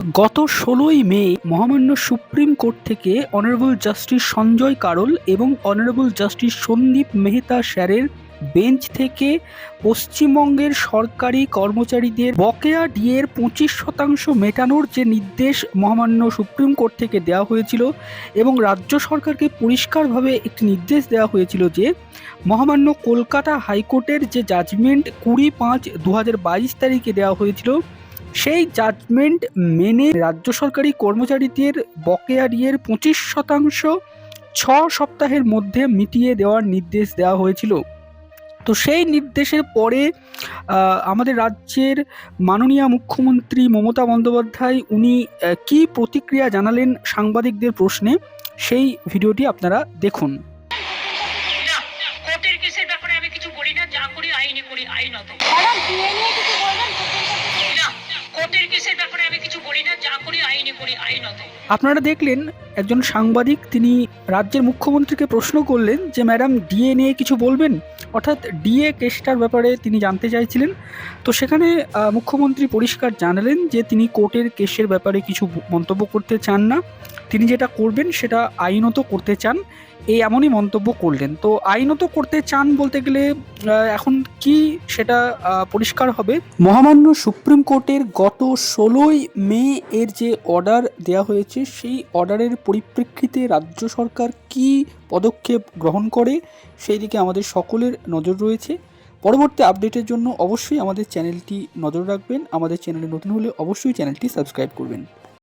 গত ষোলোই মে মহামান্য সুপ্রিম কোর্ট থেকে অনারেবল জাস্টিস সঞ্জয় কারোল এবং অনারেবল জাস্টিস সন্দীপ মেহতা স্যারের বেঞ্চ থেকে পশ্চিমবঙ্গের সরকারি কর্মচারীদের বকেয়া ডিয়ের পঁচিশ শতাংশ মেটানোর যে নির্দেশ মহামান্য সুপ্রিম কোর্ট থেকে দেওয়া হয়েছিল এবং রাজ্য সরকারকে পরিষ্কারভাবে একটি নির্দেশ দেওয়া হয়েছিল যে মহামান্য কলকাতা হাইকোর্টের যে জাজমেন্ট কুড়ি পাঁচ দু তারিখে দেওয়া হয়েছিল সেই জাজমেন্ট মেনে রাজ্য সরকারি কর্মচারীদের বকেয়া ডিএর পঁচিশ শতাংশ ছ সপ্তাহের মধ্যে মিটিয়ে দেওয়ার নির্দেশ দেওয়া হয়েছিল। তো সেই নির্দেশের পরে আমাদের রাজ্যের মাননীয় মুখ্যমন্ত্রী মমতা বন্দ্যোপাধ্যায় উনি কি প্রতিক্রিয়া জানালেন সাংবাদিকদের প্রশ্নে সেই ভিডিওটি আপনারা দেখুন। ব্যাপারে আমি কিছু বলি না যা করি আইনে করি আইনত। আপনারা দেখলেন, একজন সাংবাদিক তিনি রাজ্যের মুখ্যমন্ত্রীকে প্রশ্ন করলেন যে, ম্যাডাম, ডিএ নিয়ে কিছু বলবেন? অর্থাৎ ডিএ কেসটার ব্যাপারে তিনি জানতে চাইছিলেন। তো সেখানে মুখ্যমন্ত্রী পরিষ্কার জানালেন যে, তিনি কোর্টের কেসের ব্যাপারে কিছু মন্তব্য করতে চান না। তিনি যেটা করবেন, সেটা আইনত করতে চান। এই এমনই মন্তব্য করলেন। তো আইনত করতে চান বলতে গেলে এখন কি সেটা পরিষ্কার হবে? মহামান্য সুপ্রিম কোর্টের গত ষোলোই মে এর যে অর্ডার দেওয়া হয়েছে, সেই অর্ডারের পরিপ্রেক্ষিতে রাজ্য সরকার কি পদক্ষেপ গ্রহণ করে, সেই দিকে আমাদের সকলের নজর রয়েছে। পরবর্তী আপডেটের জন্য অবশ্যই আমাদের চ্যানেলটি নজর রাখবেন। আমাদের চ্যানেলে নতুন হলে অবশ্যই চ্যানেলটি সাবস্ক্রাইব করবেন।